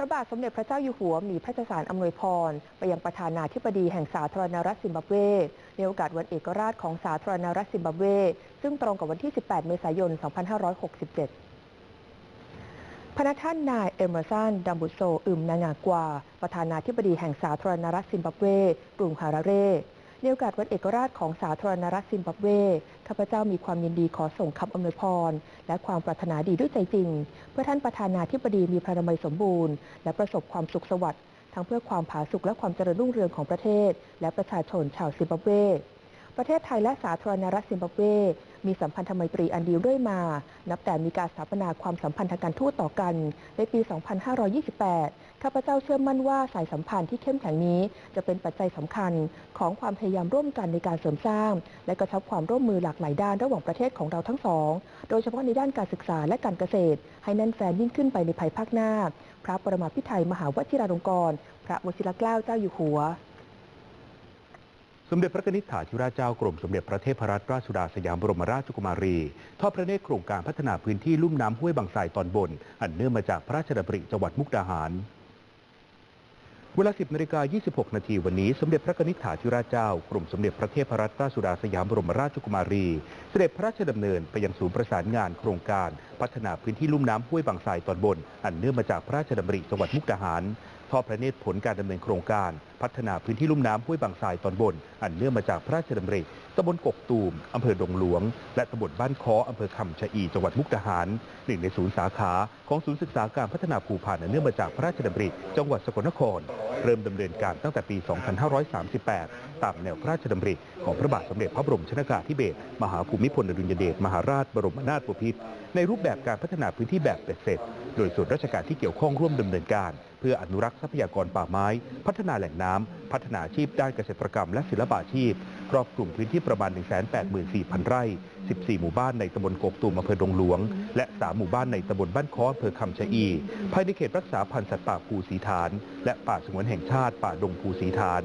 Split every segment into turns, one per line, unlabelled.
พระบาทสมเด็จพระเจ้าอยู่หัวมีพระราชสารอำนวยพร ไปยังประธานาธิบดีแห่งสาธารณรัฐซิมบับเว ในโอกาสวันเอกราชของสาธารณรัฐซิมบับเว ซึ่งตรงกับวันที่ 18 เมษายน 2567พระท่านนายเอเมอร์สันดัมบุโซ อึมนางากวา ประธานาธิบดีแห่งสาธารณรัฐซิมบับเว กรุงฮาราเร ในโอกาสวันเอกราชของสาธารณรัฐซิมบับเว ข้าพเจ้ามีความยินดีขอส่งคำอำนวยพร และความปรารถนาดีด้วยใจจริง เพื่อท่านประธานาธิบดีมีพระนามัยสมบูรณ์ และประสบความสุขสวัสดิ์ทั้งเพื่อความผาสุกและความเจริญรุ่งเรืองของประเทศ และประชาชนชาวซิมบับเว ประเทศไทยและสาธารณรัฐซิมบับเว มีสัมพันธไมตรีอันดีเรื่อยมา นับแต่มีการสถาปนาความสัมพันธ์ทางการทูตต่อกัน ในปี 2528 ข้าพเจ้าเชื่อมั่นว่าสายสัมพันธ์ที่เข้มแข็งนี้ จะเป็นปัจจัยสำคัญของความพยายามร่วมกันในการเสริมสร้าง และกระชับความร่วมมือหลากหลายด้านระหว่างประเทศของเราทั้งสอง โดยเฉพาะในด้านการศึกษาและการเกษตร ให้แน่นแฟนยิ่งขึ้นไปในภายภาคหน้า พระปรมาภิไธยมหาวชิราลงกรณ์พระวชิรเกล้าเจ้าอยู่หัว
สมเด็จพระนิษฐาธิราชเจ้ากรมสมเด็จพระเทพรัตนราชสุดาสยามบรมราชกุมารีทอดพระเนตรโครงการพัฒนาพื้นที่ลุ่มน้ำห้วยบางไทรตอนบน อันเนื่องมาจากพระราชดำริจังหวัดมุกดาหาร เวลา 10นาฬิกา26 นาทีวันนี้ สมเด็จพระนิษฐาธิราชเจ้ากรมสมเด็จพระเทพรัตนราชสุดาสยามบรมราชกุมารี เสด็จพระราชดำเนินไปยังศูนย์ประสานงานโครงการ พัฒนาพื้นที่ลุ่มน้ำห้วยบางไทรตอนบน อันเนื่องมาจากพระราชดำริจังหวัดมุกดาหาร ทอดพระเนตรผลการดำเนินโครงการ พัฒนาพื้นที่ลุ่มน้ำห้วยบางทรายตอนบน อันเนื่องมาจากพระราชดำริตำบลกกตูมอำเภอดงหลวง และตำบลบ้านค้ออำเภอคำชะอี จังหวัดมุกดาหารหนึ่งในศูนย์สาขาของศูนย์ศึกษาการพัฒนาภูพานอันเนื่องมาจากพระราชดำริจังหวัดสกลนคร เริ่มดำเนินการตั้งแต่ปี 2538 ตามแนวพระราชดำริของพระบาทสมเด็จพระบรมชนากาธิเบศรมหาภูมิพลอดุลยเดชมหาราชบรมนาถบพิตรในรูปแบบการพัฒนาพื้นที่แบบเป็ดเสร็จ โดยส่วนราชการที่เกี่ยวข้องร่วมดำเนินการ เพื่ออนุรักษ์ทรัพยากรป่าไม้ พัฒนาแหล่งน้ำพัฒนาอาชีพด้านเกษตรกรรมและศิลปาชีพ ครอบคลุมพื้นที่ประมาณ 184,000 ไร่ 14 หมู่บ้านในตำบลกกตูมอำเภอดงหลวง และ 3 หมู่บ้านในตำบลบ้านค้ออำเภอคำชะอี ภายในเขตรักษาพันธุ์สัตว์ป่าภูสีฐาน และป่าสงวนแห่งชาติป่าดงภูสีฐาน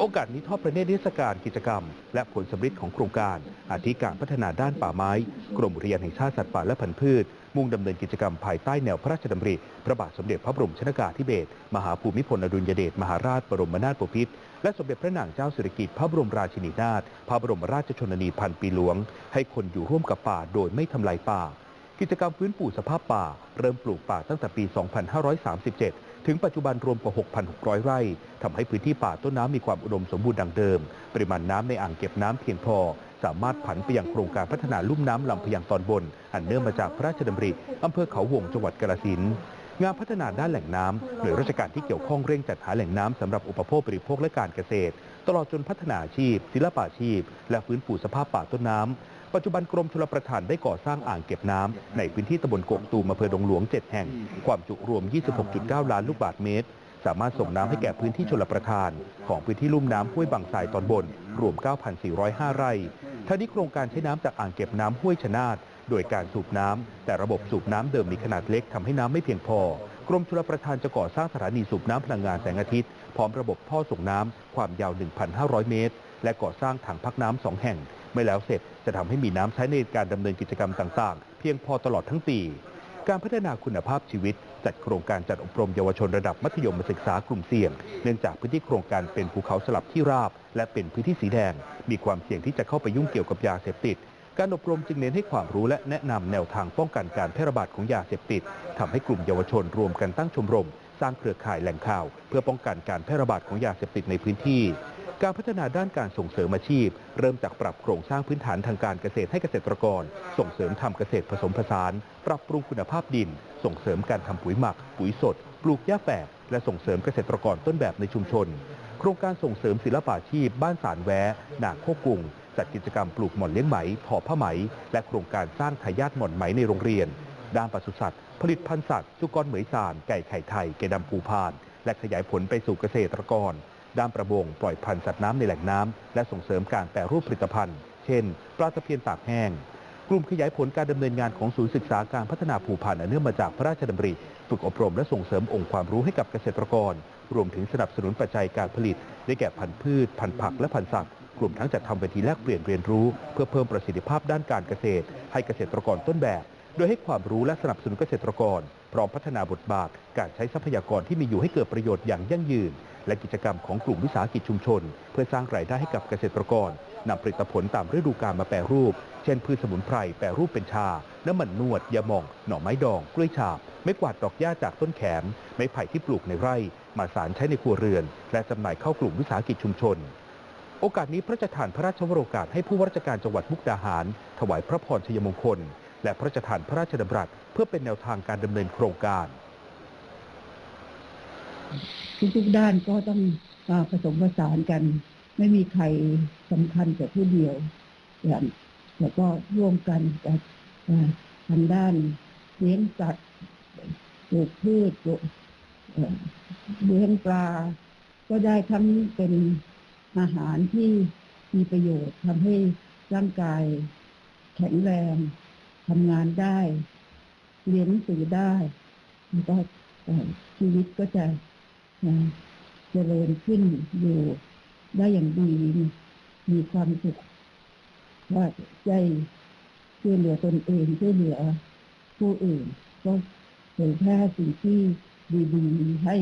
โอกาสนี้ทอดพระเนตรนิทรรศการกิจกรรม และผลสำฤทธิ์ของโครงการ อาทิการพัฒนาด้านป่าไม้ กรมอุทยานแห่งชาติสัตว์ป่าและพันธุ์พืช มุ่งดำเนินกิจกรรมภายใต้แนวพระราชดำริ พระบาทสมเด็จพระบรมชนากาธิเบศรมหาภูมิพลอดุลยเดชมหาราชบรมนาถบพิตรและสมเด็จพระนางเจ้าสิริกิติ์พระบรมราชินีนาถพระบรมราชชนนีพันปีหลวง ให้คนอยู่ร่วมกับป่าโดยไม่ทำลายป่า กิจกรรมฟื้นฟูสภาพป่า เริ่มปลูกป่าตั้งแต่ปี 2537 ถึงปัจจุบันรวมกว่า 6,600 ไร่ทำให้พื้นที่ป่าต้นน้ำมีความอุดมสมบูรณ์ดังเดิม ปริมาณน้ำในอ่างเก็บน้ำเพียงพอ สามารถผันไปยังโครงการพัฒนาลุ่มน้ำลำพยังตอนบน อันเนื่องมาจากพระราชดำริอำเภอเขาวงจังหวัดกาฬสินธุ์งานพัฒนาด้านแหล่งน้ำหน่วยราชการที่เกี่ยวข้องเร่งจัดหาแหล่งน้ำสำหรับอุปโภคบริโภคและการเกษตร ตลอดจนพัฒนาอาชีพ ศิลปาชีพ และฟื้นฟูสภาพป่าต้นน้ำ ปัจจุบันกรมชลประทานได้ก่อสร้างอ่างเก็บน้ำในพื้นที่ตำบลโกกตูมอำเภอดงหลวง 7 แห่ง ความจุรวม 26.9 ล้านลูกบาศก์เมตร สามารถส่งน้ำให้แก่พื้นที่ชลประทาน ของพื้นที่ลุ่มน้ำห้วยบางทรายตอนบน รวม 9,405 ไร่ทั้งนี้โครงการใช้น้ำจากอ่างเก็บน้ำห้วยชนาทโดยการสูบน้ำแต่ระบบสูบน้ำเดิมมีขนาดเล็กทำให้น้ำไม่เพียงพอกรมชลประทานจะก่อสร้างสถานีสูบน้ำพลังงานแสงอาทิตย์ พร้อมระบบท่อส่งน้ำความยาว 1,500 เมตร และก่อสร้างถังพักน้ำสองแห่ง ไม่แล้วเสร็จจะทำให้มีน้ำใช้ในการดำเนินกิจกรรมต่าง ๆ เพียงพอตลอดทั้งปี การพัฒนาคุณภาพชีวิต จัดโครงการจัดอบรมเยาวชนระดับมัธยมศึกษากลุ่มเสี่ยง เนื่องจากพื้นที่โครงการเป็นภูเขาสลับที่ราบ และเป็นพื้นที่สีแดง มีความเสี่ยงที่จะเข้าไปยุ่งเกี่ยวกับยาเสพติดการอบรมจึงเน้นให้ความรู้และแนะนำแนวทางป้องกันการแพร่ระบาดของยาเสพติดทำให้กลุ่มเยาวชนรวมกันตั้งชมรม สร้างเครือข่ายแหล่งข่าว เพื่อป้องกันการแพร่ระบาดของยาเสพติดในพื้นที่ การพัฒนาด้านการส่งเสริมอาชีพ เริ่มจากปรับโครงสร้างพื้นฐานทางการเกษตรให้เกษตรกร ส่งเสริมทำเกษตรผสมผสาน ปรับปรุงคุณภาพดิน ส่งเสริมการทำปุ๋ยหมัก ปุ๋ยสด ปลูกหญ้าแฝกและส่งเสริมเกษตรกรต้นแบบในชุมชน โครงการส่งเสริมศิลปาชีพ บ้านสารแวหนาโคกุงจัดกิจกรรมปลูกหม่อนเลี้ยงไหมทอผ้าไหม และโครงการสร้างทายาทหม่อนไหมในโรงเรียน ด้านปศุสัตว์ ผลิตพันธุ์สัตว์สุกรเหมยสารไก่ไข่ไทยไก่ดำภูพาน และขยายผลไปสู่เกษตรกร ด้านประมงปล่อยพันธุ์สัตว์น้ำในแหล่งน้ำและส่งเสริมการแปรรูปผลิตภัณฑ์ เช่น ปลาตะเพียนตากแห้ง กลุ่มขยายผลการดำเนินงานของศูนย์ศึกษาการพัฒนาภูพันธุ์เนื่องมาจากพระราชดำริ ฝึกอบรมและส่งเสริมองค์ความรู้ให้กับเกษตรกร รวมถึงสนับสนุนปัจจัยการผลิต ได้แก่พันธุ์พืช พันธุ์ผักและพันธุ์สัตว์กลุ่มทั้งจัดทำเวทีแลกเปลี่ยนเรียนรู้ เพื่อเพิ่มประสิทธิภาพด้านการเกษตร ให้เกษตรกรต้นแบบ โดยให้ความรู้และสนับสนุนเกษตรกร พร้อมพัฒนาบทบาท การใช้ทรัพยากรที่มีอยู่ให้เกิดประโยชน์อย่างยั่งยืน และกิจกรรมของกลุ่มวิสาหกิจชุมชน เพื่อสร้างรายได้ให้กับเกษตรกรนำผลิตผลตามฤดูกาลมาแปรรูป เช่นพืชสมุนไพรแปรรูปเป็นชา น้ำมันนวดยาหม่อง หน่อไม้ดองกล้วยฉาบไม้กวาดดอกหญ้าจากต้นแขมไม้ไผ่ที่ปลูกในไร่ มาสารใช้ในครัวเรือน และจำหน่ายเข้ากลุ่มวิสาหกิจชุมชนโอกาสนี้พระราชทานพระราชวโรกาสให้ผู้ว่าราชการจังหวัดมุกดาหาร ถวายพระพรชัยมงคล และพระราชทานพระราชดำรัสเพื่อเป็นแนวทางการดำเนินโครงการ
ทุกๆด้านก็ต้องผสมผสานกัน ไม่มีใครสำคัญแต่ผู้เดียวอย่างแล้วก็ร่วมกันกับอ่ทางด้านเลี้ยงสัตว์ปลูกพืชเอ่อเลี้ยงปลา ก็ได้ทั้งเป็นอาหารที่มีประโยชน์ทำให้ร่างกายแข็งแรง ทำงานได้ เรียนหนังสือได้แล้วก็ชีวิตก็จะนะเจริญขึ้นอยู่ได้อย่างดีมีความสุขว่าได้ช่วยเหลือตนเองช่วยเหลือผู้อื่น ก็เผยแพร่สิ่งที่ดีๆให้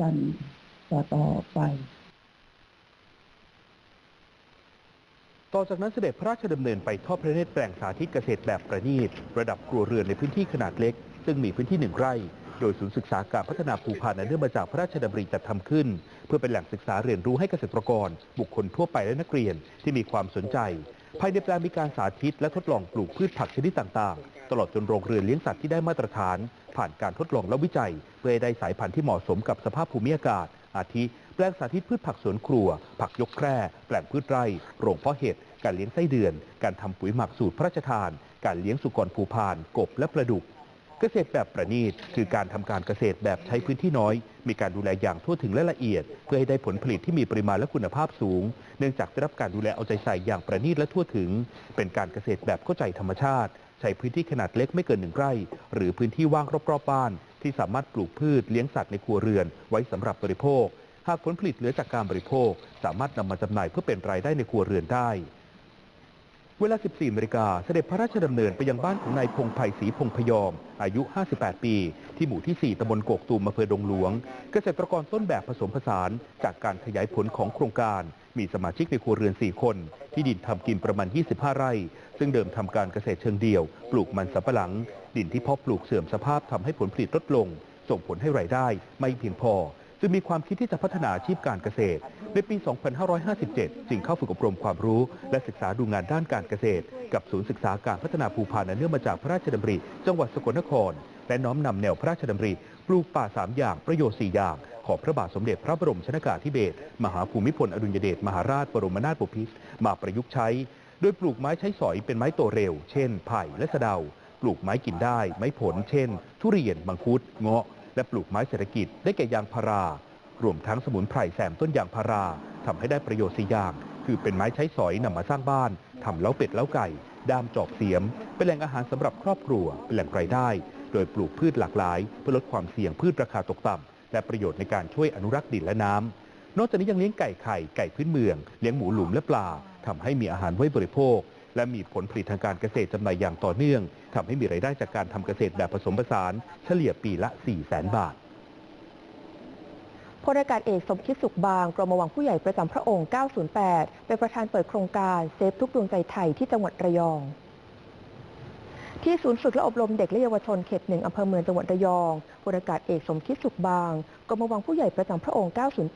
กันต่อๆไป
ต่อจากนั้นเสด็จพระราชดำเนินไปทอดพระเนตรแปลงสาธิตเกษตรแบบประณีต ระดับครัวเรือนในพื้นที่ขนาดเล็ก ซึ่งมีพื้นที่หนึ่งไร่ โดยศูนย์ศึกษาการพัฒนาภูพานอันเนื่องมาจากพระราชดำริจัดทำขึ้น เพื่อเป็นแหล่งศึกษาเรียนรู้ให้เกษตรกร บุคคลทั่วไปและนักเรียนที่มีความสนใจ ภายในแปลงมีการสาธิตและทดลองปลูกพืชผักชนิดต่างๆ ตลอดจนโรงเรือนเลี้ยงสัตว์ที่ได้มาตรฐาน ผ่านการทดลองและวิจัย เพื่อให้ได้สายพันธุ์ที่เหมาะสมกับสภาพภูมิอากาศ อาทิ แปลงสาธิตพืชผักสวนครัว ผักยกแคร่ แปลงพืชไร่ โรงเพาะเห็ด การเลี้ยงไส้เดือน การทำปุ๋ยหมักสูตรพระราชทาน การเลี้ยงสุกรภูพาน กบและปลาดุก เกษตรแบบประณีต คือการทำการเกษตรแบบใช้พื้นที่น้อย มีการดูแลอย่างทั่วถึงและละเอียด เพื่อให้ได้ผลผลิตที่มีปริมาณและคุณภาพสูง เนื่องจากได้รับการดูแลเอาใจใส่อย่างประณีตและทั่วถึง เป็นการเกษตรแบบเข้าใจธรรมชาติใช้พื้นที่ขนาดเล็กไม่เกินหนึ่งไร่ หรือพื้นที่ว่างรอบๆบ้าน ที่สามารถปลูกพืชเลี้ยงสัตว์ในครัวเรือนไว้สำหรับบริโภค หากผลผลิตเหลือจากการบริโภค สามารถนำมาจำหน่ายเพื่อเป็นรายได้ในครัวเรือนได้ เวลา 14นาฬิกาเสด็จพระราชดำเนินไปยังบ้านของนายพงไผ่ศรีพงพยอม อายุ 58 ปี ที่หมู่ที่ 4ตำบลโกกตูมอำเภอดงหลวง เกษตรกรต้นแบบผสมผสาน จากการขยายผลของโครงการ มีสมาชิกในครัวเรือน 4 คน ที่ดินทำกินประมาณ 25 ไร่ ซึ่งเดิมทำการเกษตรเชิงเดี่ยว ปลูกมันสำปะหลัง ดินที่เพาะปลูกเสื่อมสภาพทำให้ผลผลิตลดลง ส่งผลให้รายได้ไม่เพียงพอ จึงมีความคิดที่จะพัฒนาอาชีพการเกษตร ในปี 2557 จึงเข้าฝึกอบรมความรู้ และศึกษาดูงานด้านการเกษตร กับศูนย์ศึกษาการพัฒนาภูพานเนื่องมาจากพระราชดำริ จังหวัดสกลนครและน้อมนำแนวพระราชดำริ ปลูกป่า 3 อย่างประโยชน์ 4 อย่าง ของพระบาทสมเด็จพระบรมชนากาธิเบศรมหาภูมิพลอดุลยเดชมหาราชบรมนาถบพิตรมาประยุกต์ใช้ โดยปลูกไม้ใช้สอยเป็นไม้โตเร็ว เช่น ไผ่และสะเดา ปลูกไม้กินได้ ไม้ผล เช่น ทุเรียนมังคุดเงาะ และปลูกไม้เศรษฐกิจได้แก่ยางพารารวมทั้งสมุนไพรแซมต้นยางพาราทำให้ได้ประโยชน์สี่อย่าง คือเป็นไม้ใช้สอยนำมาสร้างบ้านทำเล้าเป็ดเล้าไก่ด้ามจอบเสียม เป็นแหล่งอาหารสำหรับครอบครัว เป็นแหล่งรายได้ โดยปลูกพืชหลากหลาย เพื่อลดความเสี่ยงพืชราคาตกต่ำ และประโยชน์ในการช่วยอนุรักษ์ดินและน้ำนอกจากนี้ยังเลี้ยงไก่ไข่ไก่พื้นเมือง เลี้ยงหมูหลุมและปลาทำให้มีอาหารไว้บริโภค และมีผลผลิตทางการเกษตรจำหน่ายอย่างต่อเนื่องทำให้มีรายได้จากการทำเกษตรแบบผสมผสานเฉลี่ยปีละ 4 0 0 0 0 0บาท
พลอากาศเอกสมคิดสุขบาง กรมวังผู้ใหญ่ประจำพระองค์ 908 เป็นประธานเปิดโครงการเซฟทุกดวงใจไทยที่จังหวัดระยอง ที่ศูนย์ฝึกและอบรมเด็กและเยาวชนเขตหนึ่งอำเภอเมืองจังหวัดระยองพลอากาศเอกสมคิดสุขบางกรมวังผู้ใหญ่ประจำพระองค์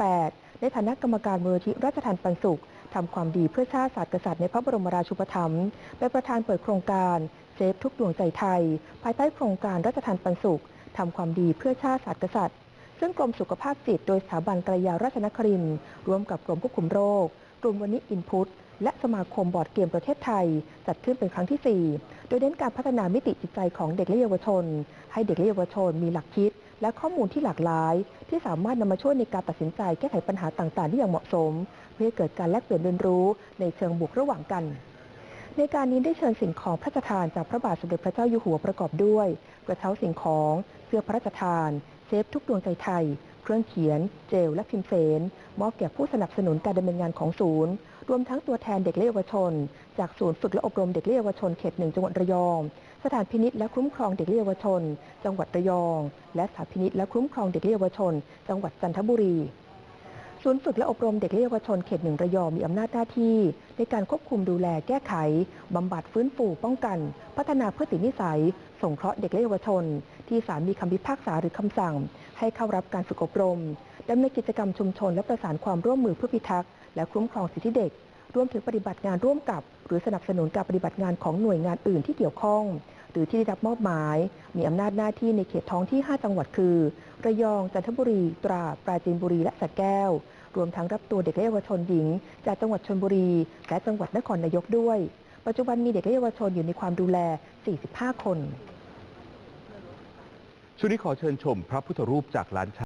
908 ในฐานะกรรมการมูลที่ราชทานปันสุขทำความดีเพื่อชาติศาสตร์กษัตริย์ในพระบรมราชูปถัมภ์เป็นประธานเปิดโครงการเซฟทุกดวงใจไทย ภายใต้โครงการราชทานปันสุขทำความดีเพื่อชาติศาสตร์กษัตริย์ซึ่งกรมสุขภาพจิตโดยสถาบันกระยาราชนครินทร์ร่วมกับกรมควบคุมโรค กลุ่มวันนี้อินพุตและสมาคมบอร์ดเกมประเทศไทย จัดขึ้นเป็นครั้งที่ 4 โดยเน้นการพัฒนามิติจิตใจของเด็กและเยาวชน ให้เด็กและเยาวชนมีหลักคิด และข้อมูลที่หลากหลาย ที่สามารถนำมาช่วยในการตัดสินใจแก้ไขปัญหาต่างๆ ที่อย่างเหมาะสม เพื่อเกิดการแลกเปลี่ยนเรียนรู้ในเชิงบวกระหว่างกัน ในการนี้ได้เชิญสิ่งของพระราชทานจากพระบาทสมเด็จพระเจ้าอยู่หัวประกอบด้วย กระเช้าสิ่งของ เสื้อพระราชทาน เซฟทุกดวงใจไทย เครื่องเขียน เจล และพิมพ์เสนมอบแก่ผู้สนับสนุนการดำเนินงานของศูนย์ รวมทั้งตัวแทนเด็กและเยาวชน จากศูนย์ฝึกและอบรมเด็กและเยาวชนเขตหนึ่งจังหวัดระยอง สถานพินิษและคุ้มครองเด็กและเยาวชน จังหวัดระยอง และสถานพินิษและคุ้มครองเด็กและเยาวชน จังหวัดจันทบุรีศูนย์ฝึกและอบรมเด็กและเยาวชนเขตหนึ่งระยองมีอำนาจหน้าที่ ในการควบคุมดูแลแก้ไข บำบัดฟื้นฟูป้องกัน พัฒนาพฤตินิสัย ส่งเคราะห์เด็กและเยาวชน ที่ศาลมีคำพิพากษาหรือคำสั่ง ให้เข้ารับการฝึกอบรมดำเนินกิจกรรมชุมชน และประสานความร่วมมือเพื่อพิทักษ์และคุ้มครองสิทธิเด็ก รวมถึงปฏิบัติงานร่วมกับ หรือสนับสนุนการปฏิบัติงานของหน่วยงานอื่นที่เกี่ยวข้อง หรือที่ได้รับมอบหมาย มีอำนาจหน้าที่ในเขตท้องที่ 5 จังหวัดคือ ระยอง จันทบุรี ตราด ปราจีนบุรี และสระแก้ว รวมทั้งรับตัวเด็กและเยาวชนหญิง จากจังหวัดชลบุรี และจังหวัดนครนายกด้วย ปัจจุบันมีเด็กและเยาวชนอยู่ในความดูแล 45 คน
ช่วงนี้ขอเชิญชมพระพุทธรูปจากล้านชา